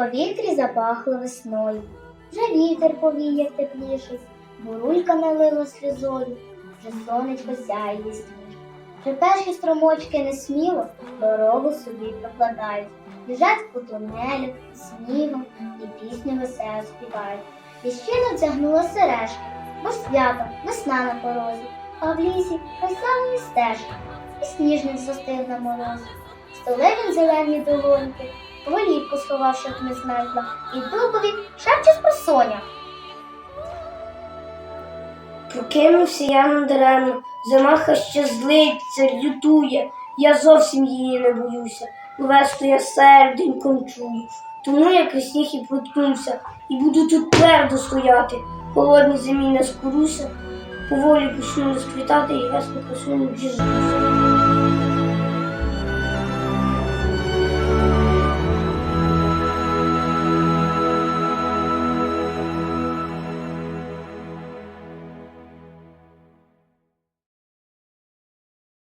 повітрі запахло весною. Вже вітер повіяв тепліший, бурулька налила сльозою, вже сонечко сяє ясніше. Вже перші струмочки несміло дорогу собі прокладають, біжать по тунелю, снігом і пісню весело співають. Ліщину тягнула сережки, бо свято, весна на порозі, а в лісі веселої стежки, і сніжник застиг на морозі. Столи він зелені долоньки, голівку сховавши не змерзла, і дубові шепче з просоня. Прокинувся я надаремно, замаха ще злиться, лютує, я зовсім її не боюся, увесту я серденьком чую. Тому я крізь сніг і проткнувся, і буду тут твердо стояти, холодні зимі не скоруся, поволі почну розквітати і весну красуну діжуся.